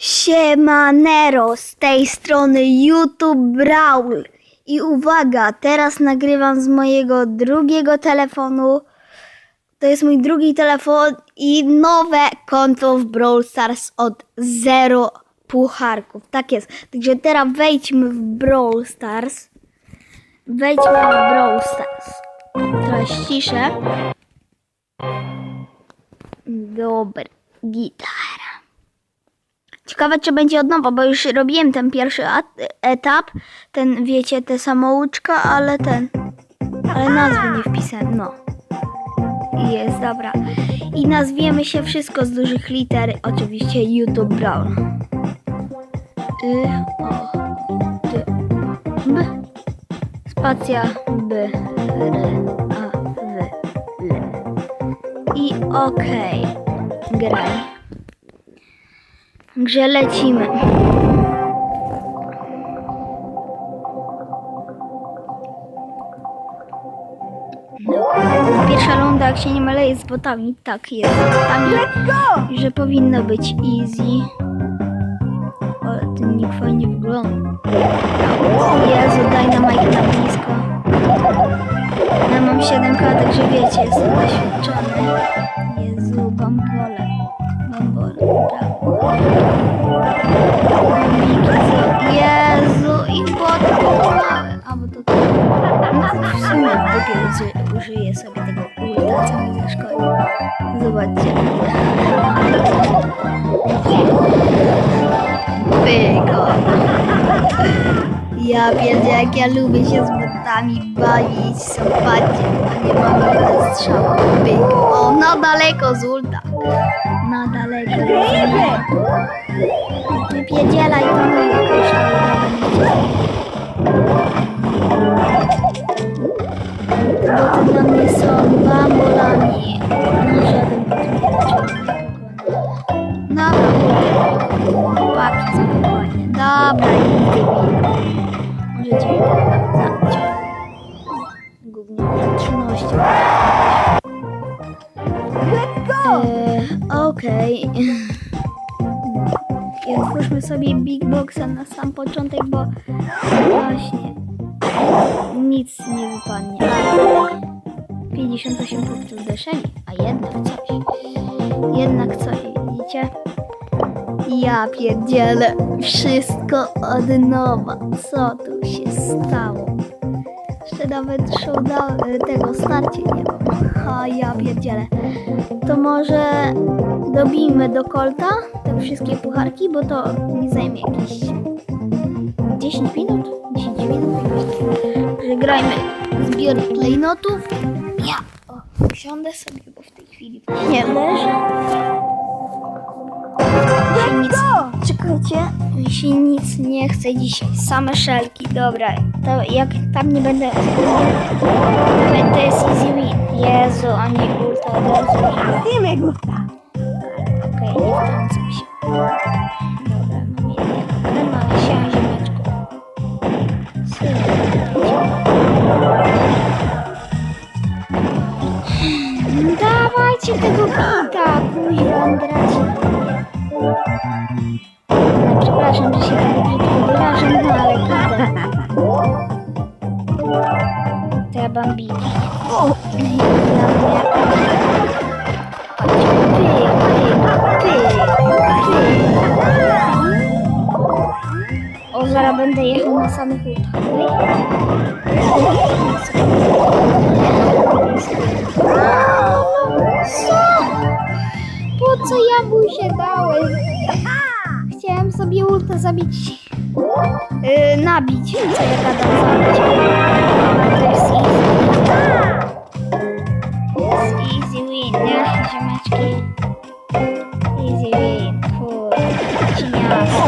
Siemanero, z tej strony YouTube Brawl. I uwaga, teraz nagrywam z mojego drugiego telefonu. To jest mój drugi telefon i nowe konto w Brawl Stars od zero pucharków. Tak jest. Także teraz wejdźmy w Brawl Stars. Wejdźmy w Brawl Stars. Teraz ciszę. Dobra, gitara. Ciekawe, czy będzie od nowa, bo już robiłem ten pierwszy etap, ten, wiecie, te samouczka, ale ten, ale nazwy nie wpisałem, no. Jest, dobra. I nazwiemy się wszystko z dużych liter, oczywiście YouTube Brown. Y, o, ty, b, spacja, b, r, a, w, l. I okej, graj. Grze lecimy. No. Pierwsza runda, jak się nie mylę, jest z botami. Tak, jest z botami. Że powinno być easy. Ale ten nick fajnie wygląda. Jezu, dynamite na blisko. Ja mam 7k, także wiecie, jestem doświadczony. Ja wiem, jak ja lubię się z botami bawić, zobaczcie, a nie mam jeden strzał. Pyk. O, na daleko z ulta. Na daleko. Nie pierdzielaj, to moje kosztuje. Boty dla mnie są bambolami. No żaden Dobra. Dobra, idę Możecie mi teraz zabić. Gówno, 13. Eee, Okej. I otwórzmy sobie Big Boxa na sam początek, bo właśnie nic nie wypadnie. Ale 58 punktów do Shelly, a jednak coś. Jednak coś, widzicie? Ja pierdzielę, wszystko od nowa. Co tu się stało? Jeszcze nawet showdown tego starcie nie mam. Ha, ja pierdzielę. To może dobijmy do kolta te wszystkie pucharki, bo to mi zajmie jakieś 10 minut? 10 minut? Że grajmy zbiór klejnotów. Ja o, usiądę sobie, bo w tej chwili nie leżę. Się nic, czekajcie, mi się nic nie chce dzisiaj. Same szelki, dobra. To jak tam nie będę. To jest easy win. Jezu, oni ulta od razu. Sí me gusta. Okej, nie wtrącam się. Dobra, mam jednego siałem ziemeczką. Dawajcie tego pika, kuźwa, bracie. No, przepraszam, że się tak brzydko wyrażam, no ale kurde. To ja bambiki. O! Ja O, zaraz będę jechał na samych łódkach. Co? Co ja mu się dałem? Chciałem sobie ulta zabić. Yy, nabić. Co ja gadam zabić? To jest easy. Jest easy win, nie? Ziomeczki. Easy win. Kurde. Cieniasy.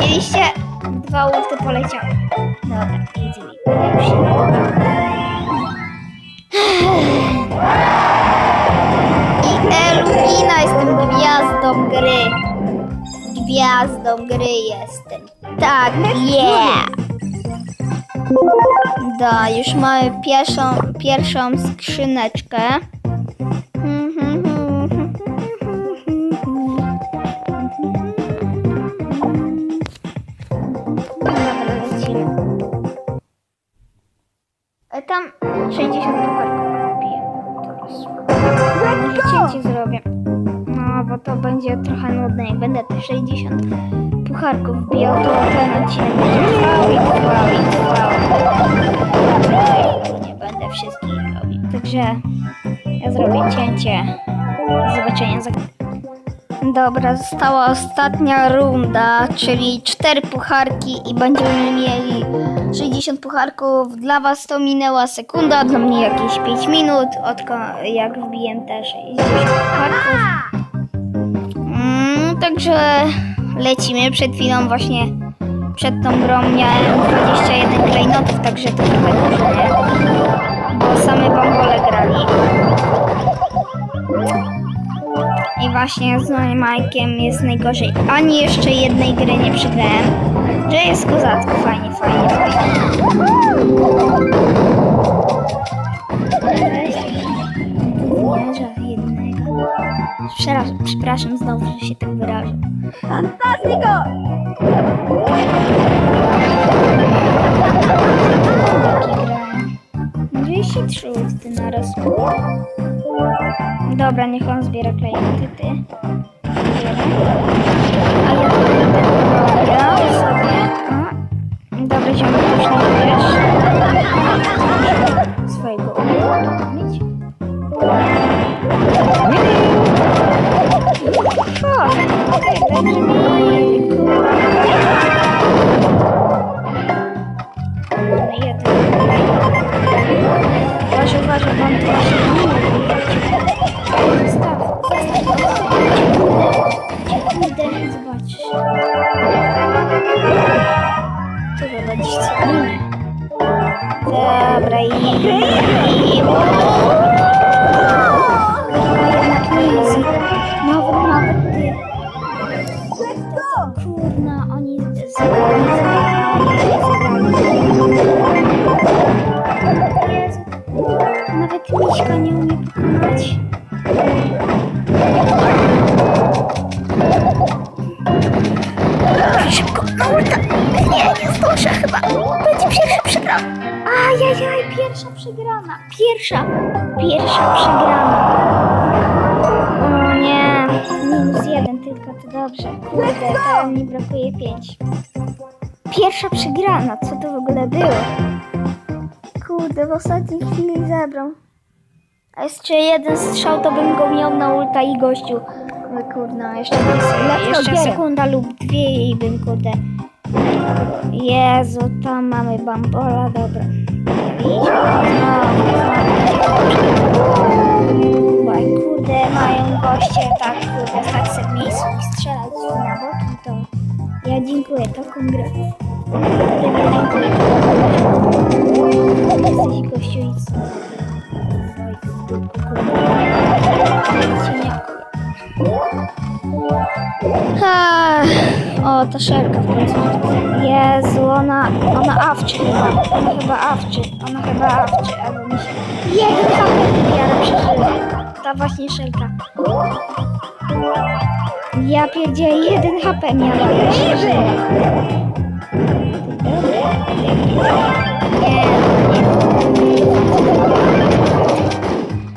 Widzieliście? Dwa ulty poleciały. Dobra, easy win. Już Gwiazdą gry jestem. Tak, yeah! Da, już mamy pierwszą, pierwszą skrzyneczkę. Mhm, będzie trochę nudne. Jak będę te 60 pucharków wbijał, to ten odcinek będzie trwał i trwał i trwał. Nie będę wszystkich. Także ja zrobię cięcie. Do zobaczenia za... Dobra, została ostatnia runda, czyli cztery pucharki i będziemy mieli 60 pucharków. Dla Was to minęła sekunda, dla mnie jakieś 5 minut, odkąd jak wbiję te 60 pucharków. Także lecimy. Przed chwilą właśnie przed tą grą miałem 21 klejnotów, także to trochę dużo, nie? Bo same bambole grali. I właśnie z Majkiem jest najgorzej. Ani jeszcze jednej gry nie przegrałem. Że jest kozacko, fajnie, fajnie, fajnie. Przepraszam, przepraszam znowu, że się tak wyrażę. Fantastico! Grałem. 203 ty naraz. Dobra, niech on zbiera klejnoty, ty. Zbiera. A ja będę robiła sobie. Dobra, ziomek, już nie wiesz. Ajajaj, pierwsza przegrana. Pierwsza, pierwsza przegrana. O nie, minus jeden tylko, to dobrze. Kurde, to mi brakuje pięć. Pierwsza przegrana, co to w ogóle było? Kurde, w ostatniej chwili zebrał. A jeszcze jeden strzał, to bym go miał na ulta i gościu. Ale kurna, jeszcze, jeszcze sekunda lub dwie i bym kurde. Jezu, tam mamy bambola, dobra. Jak kurde mają goście tak kurde stać sobie w miejscu i strzelać na boki, to ja dziękuję taką grę. O, ta szelka w końcu. Jezu, ona, ona awczy chyba. Ona chyba awczy. Ona chyba awczy, albo mi się... HP typiara przeżyła. Ta właśnie szelka. Ja pierdzielę, jeden HP miała i przeżyła. Nie.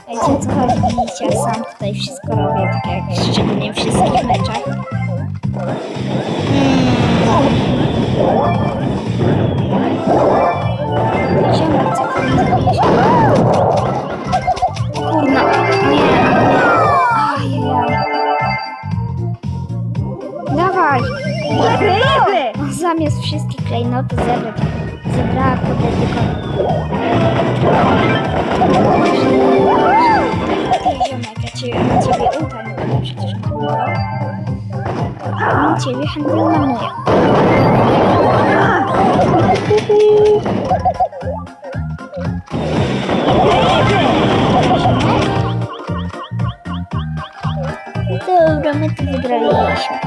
Wiecie o co chodzi, widzicie, ja sam tutaj wszystko robię, tak jak szczególnie w wszystkich meczach. Hmm. Dobra, my to wygraliśmy.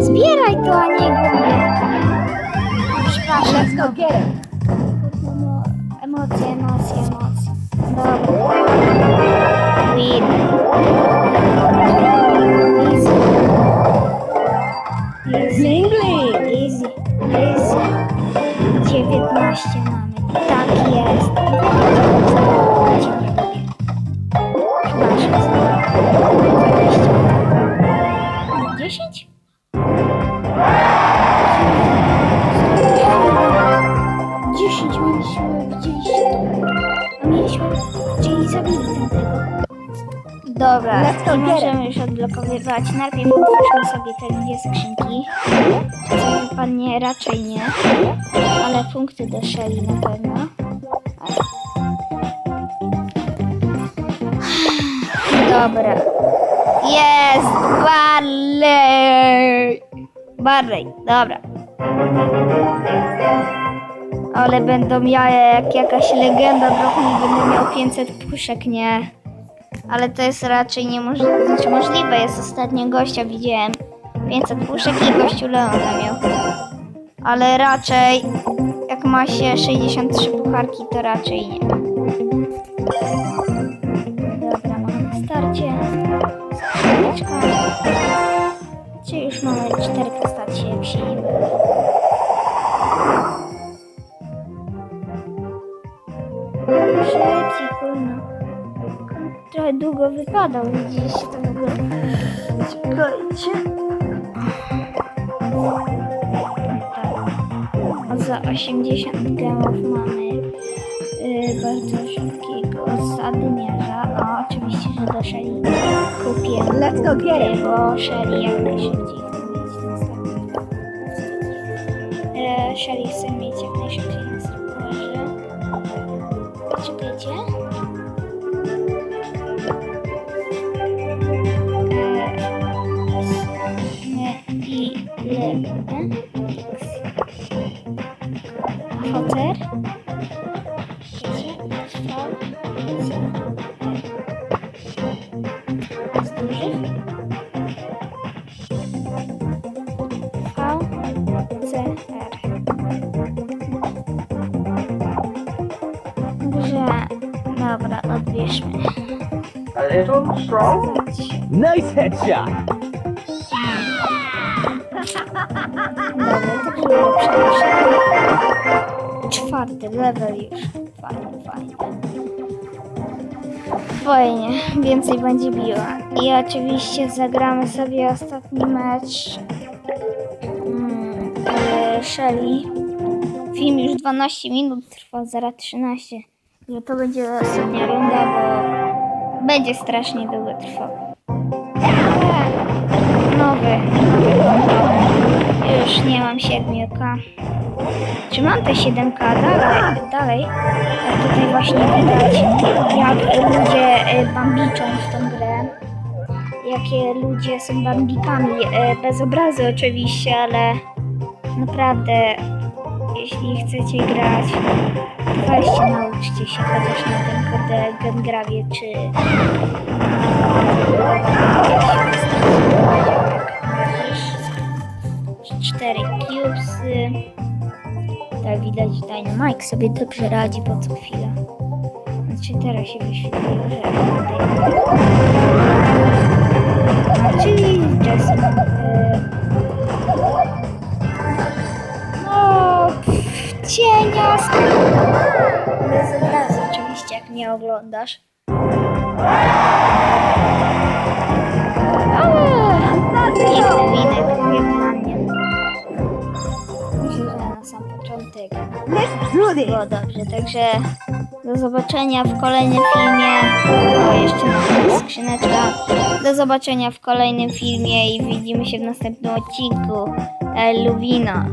Zbieraj to, a nie. Przepraszam. Let's go get him! Emocje, emocje, emocje. Dobra. Win. 10 mieliśmy gdzieś tu. Mieliśmy gdzieś zabić tego. Dobra, to możemy już odblokowywać. Najpierw otwórzmy sobie te dwie skrzynki. Panie, raczej nie. Ale punkty do Shelly na pewno. Dobra. Barley, dobra. Ale będą jaja jak jakaś legenda Brockman będę miał 500 puszek, nie? Ale to jest raczej niemożliwe, znaczy możliwe jest ostatnio gościa widziałem 500 puszek i gościu Leona miał. Ale raczej jak ma się 63 pucharki to raczej nie. Długo wypadał, widzieliście to w ogóle. Czekajcie. Tak. Za 80 gemów mamy y, bardzo szybkiego zadymiarza. O, oczywiście, że do Shelly kupię. Let's go get it. Bo Shelly jak najszybciej chce mieć ten starter. E, Shelly chce mieć jak najszybciej na serwerze. Poczekajcie. Hoter. Wiecie? V, C, R. Z dużych. V, C, R. Dobrze. Dobra, odbierzmy. A little strong. Nice headshot. Dobra, to było ulepszenie. Czwarty level już. Fajnie, fajnie. Fajnie, więcej będzie biła. I oczywiście zagramy sobie ostatni mecz. Mm, e, Shelly. Film już 12 minut trwa, zaraz 13. I to będzie ostatnia runda, bo będzie strasznie długo trwał. Nowy. Już nie mam siedmiuka. Czy mam te 7K? Dalej, dalej. Tutaj właśnie widać, jak ludzie e, bambiczą w tą grę. Jakie ludzie są bambikami. e, Bez obrazu oczywiście, ale naprawdę, jeśli chcecie grać, weźcie, nauczcie się chociaż na tym kurde Gengrawie, czy cztery cubesy. Tak widać, Dynamite sobie dobrze radzi po co chwilę. Znaczy teraz się wyświetliło, że Czyli Jason. y, No, pff, cienia. Bez obrazu oczywiście, jak mnie oglądasz. Ale piękny winek, jak do this. było dobrze, także do zobaczenia w kolejnym filmie. O, jeszcze skrzyneczka. Do zobaczenia w kolejnym filmie i widzimy się w następnym odcinku. Lubina.